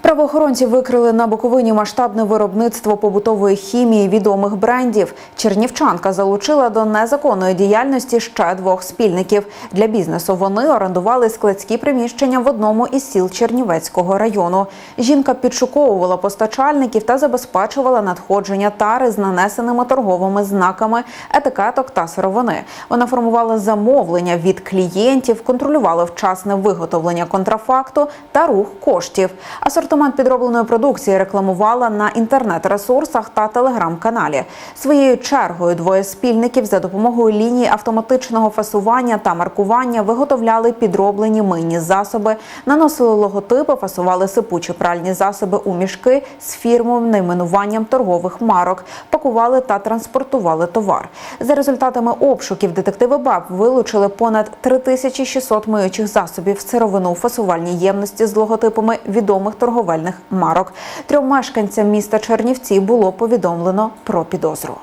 Правоохоронці викрили на Буковині масштабне виробництво побутової хімії відомих брендів. Чернівчанка залучила до незаконної діяльності ще двох спільників. Для бізнесу вони орендували складські приміщення в одному із сіл Чернівецького району. Жінка підшуковувала постачальників та забезпечувала надходження тари з нанесеними торговими знаками, етикеток та сировини. Вона формувала замовлення від клієнтів, контролювала вчасне виготовлення контрафакту та рух коштів. Асортимент підробленої продукції рекламувала на інтернет-ресурсах та телеграм-каналі. Своєю чергою двоє спільників за допомогою лінії автоматичного фасування та маркування виготовляли підроблені мийні засоби, наносили логотипи, фасували сипучі пральні засоби у мішки з фірмовим найменуванням торгових марок, пакували та транспортували товар. За результатами обшуків детективи БАБ вилучили понад 3600 миючих засобів, сировину у фасувальній ємності з логотипами відомих торговельних марок. Трьом мешканцям міста Чернівці було повідомлено про підозру.